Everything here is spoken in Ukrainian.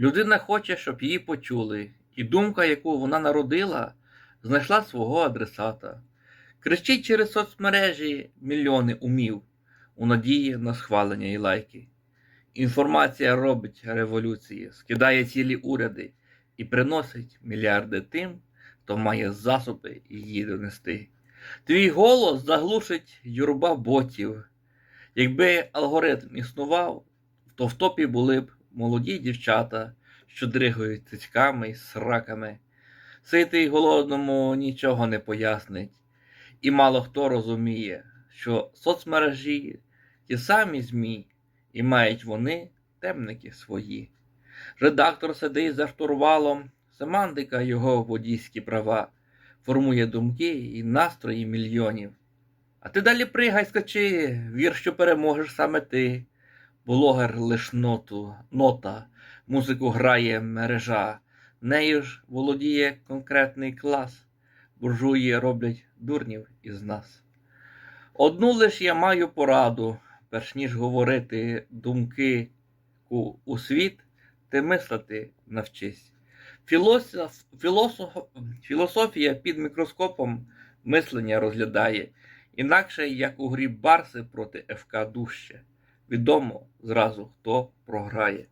Людина хоче, щоб її почули, і думка, яку вона народила, знайшла свого адресата. Кричить через соцмережі мільйони умів у надії на схвалення і лайки. Інформація робить революції, скидає цілі уряди і приносить мільярди тим, хто має засоби її донести. Твій голос заглушить юрба ботів. Якби алгоритм існував, то в топі були б молоді дівчата, що дригають цицьками і сраками. Ситий голодному нічого не пояснить, і мало хто розуміє, що соцмережі ті самі ЗМІ, і мають вони темники свої. Редактор сидить за штурвалом, семантика його водійські права, формує думки і настрої мільйонів. А ти далі пригай, скачи, вір, що переможеш саме ти. Блогер лиш ноту, нота, музику грає мережа, нею ж володіє конкретний клас, буржуї роблять дурнів із нас. Одну лиш я маю пораду, перш ніж говорити думки у, у світ, ти мислити навчись. Філософ, філософ, філософія під мікроскопом мислення розглядає, інакше як у грі Барси проти ФК Дужче. Відомо зразу, хто програє.